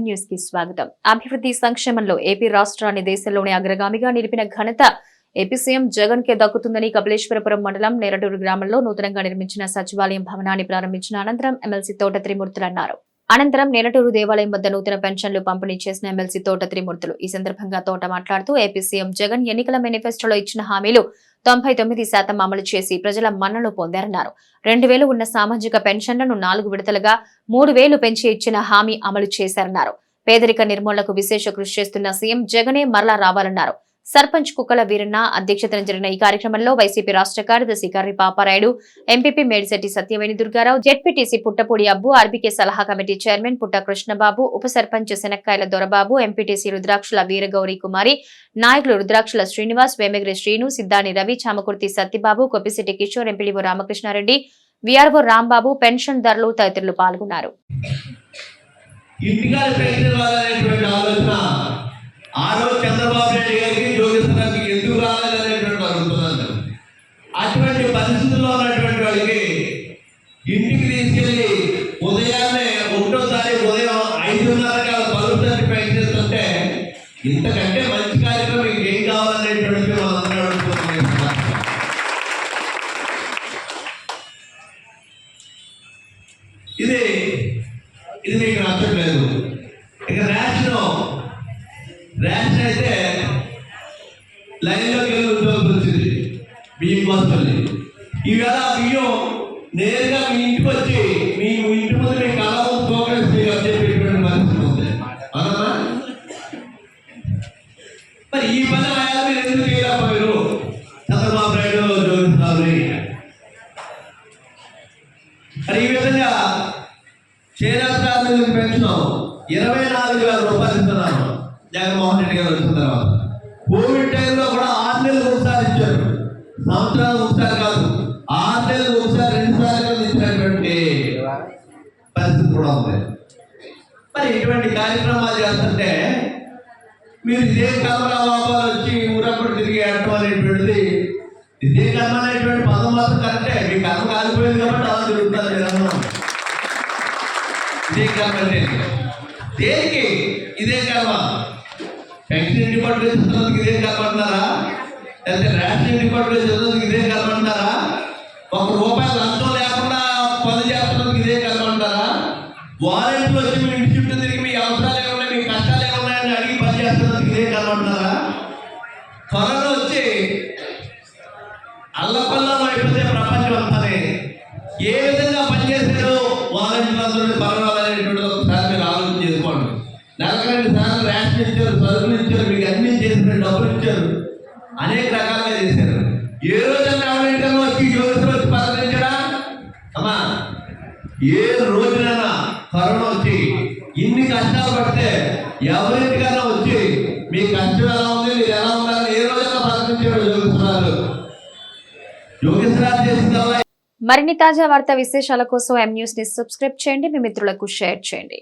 న్యూస్కి స్వాగతం. అభివృద్ధి సంక్షేమంలో ఏపీ రాష్ట్రాన్ని దేశంలోనే అగ్రగామిగా నిలిపిన ఘనత ఏపీ సీఎం జగన్ కే దక్కుతుందని కపిలేశ్వరపురం మండలం నేరటూరు గ్రామంలో నూతనంగా నిర్మించిన సచివాలయం భవనాన్ని ప్రారంభించిన అనంతరం ఎమ్మెల్సీ తోట త్రిమూర్తులు అన్నారు. అనంతరం నెలటూరు దేవాలయం వద్ద నూతన పెన్షన్లు పంపిణీ చేసిన ఎమ్మెల్సీ తోట త్రిమూర్తులు. ఈ సందర్భంగా తోట మాట్లాడుతూ ఏపీ సీఎం జగన్ ఎన్నికల మేనిఫెస్టోలో ఇచ్చిన హామీలు తొంభై తొమ్మిది శాతం అమలు చేసి ప్రజల మన్నలు పొందారన్నారు. రెండు వేలు ఉన్న సామాజిక పెన్షన్లను నాలుగు విడతలుగా మూడు వేలు పెంచి ఇచ్చిన హామీ అమలు చేశారన్నారు. పేదరిక నిర్మూలనకు విశేష కృషి చేస్తున్న సీఎం జగనే మరలా రావాలన్నారు. సర్పంచ్ కుక్కల వీరన్న అధ్యక్షతన జరిగిన ఈ కార్యక్రమంలో వైసీపీ రాష్ట్ర కార్యదర్శి Karri Paparayudu MPP Medisetti Satyaveni Durgarao ZPTC Puttapudi Abbu RBK సలహా కమిటీ చైర్మన్ పుట్ట కృష్ణబాబు ఉప సర్పంచ్ శనక్కాయల దొరబాబు ఎంపీటీసీ రుద్రాక్షల వీరగౌరీ కుమారి నాయకులు Rudrakshala Srinivas Vemagiri Srinu Siddani Ravi Chamakurthi Satyababu Koppisetti Kishore MPDO Ramakrishna Reddy VRO Rambabu pension ధరలు తదితరులు పాల్గొన్నారు. పరిస్థితుల్లో ఉన్నటువంటి వాళ్ళకి ఇంటికి తీసుకెళ్ళి ఉదయాన్నే ఒకటో తారీఖు ఉదయం ఐదున్నరకి పలుపు తట్టి పెన్షన్ ఇంతకంటే మంచి కార్యక్రమం ఇంకేం కావాలనేటువంటి వాళ్ళందరూ ఇది ఇది మీకు నచ్చట్లేదు. ఇక రేషన్ రేషన్ అయితే లైన్లోకి వెళ్ళి ఉద్యోగం వచ్చింది. బియ్యం కోసం వెళ్ళి. ఈవేళ ఆ బియ్యం నేరుగా మీ ఇంటికి వచ్చి మీ ఇంటి ముందు మీ కళ ముందు ప్రోగ్రెస్ అని చెప్పేటువంటి పరిస్థితి ఉంది అవునా మరి ఈ పని ఆయన మీరు ఎందుకు చేయలేకపోయారు? చంద్రబాబు నాయుడు జోగిస్తారు మరి ఈ విధంగా క్షీరాస్త్రాలకు పెన్షన్ ఇరవై నాలుగు వేల రూపాయలు ఇస్తున్నాను జగన్మోహన్ రెడ్డి గారు వచ్చిన తర్వాత. కోవిడ్ టైంలో కూడా ఆరు నెలలు ఒకసారి ఇచ్చారు సంవత్సరాలు ఒకసారి కాదు ఆరు నెలలు ఒకసారి రెండు సార్లు ఇచ్చినటువంటి పరిస్థితి కూడా ఉంది. మరి ఇటువంటి కార్యక్రమాలు చేస్తుంటే మీరు ఇదే కర్మల లోపాలు వచ్చి ఊరప్పుడు తిరిగి ఆడటం అనేటువంటిది ఇదే కర్మ అనేటువంటి పదం మాత్రం కరెక్టే. మీ కర్మ కాలిపోయింది కాబట్టి అలా తిరుగుతారు మీరు ఇదే కర్మ అంటే దేనికి ఇదే కర్మ? పెన్షన్ డిపార్ట్మెంట్ ఇస్తున్నందుకు ఇదే కర్మ అంటారా లేకపోతే రేషన్ డిపార్ట్మెంట్ ఇస్తున్నందుకు వారెంట్లు వచ్చి మీ ఇంటి చుట్టూ తిరిగి మీ అవసరాలు ఏమన్నా మీ కష్టాలు ఏమన్నాయని అడిగి పని చేస్తున్నందుకు ఇదే కర్మ త్వరలో వచ్చి అల్లపల్లం అయిపోతే ప్రపంచం అంతానే. ఏ విధంగా పనిచేసారో వాలంటీర్లందరూ పర్వాలనేటువంటి ఒకసారి మీరు ఆలోచన చేసుకోండి. నలభై రెండు సార్లు రేషన్ ఇచ్చారు చదువులు ఇచ్చారు మీకు అన్ని చేసిన డబ్బులు ఇచ్చారు. అనేక రకాలుగా చేశారు. ఏ రోజైనా ఎవరింటికన్నా వచ్చి రోజు వచ్చి పలకరించడా అమ్మా ఏ రోజున కరోనా వచ్చి ఇన్ని కష్టాలు పడితే ఎవరింటికన్నా వచ్చి మీ కష్టం ఎలా ఉంది? మీరు ఎలా ఉండాలని ఏ రోజైనా పలకరించారు యోగేశ్వరాలు యోగేశ్వరాలు చేసిన మరిన్ని తాజా వార్త విశేషాల కోసం ఎం న్యూస్ని సబ్స్క్రైబ్ చేయండి. మీ మిత్రులకు షేర్ చేయండి.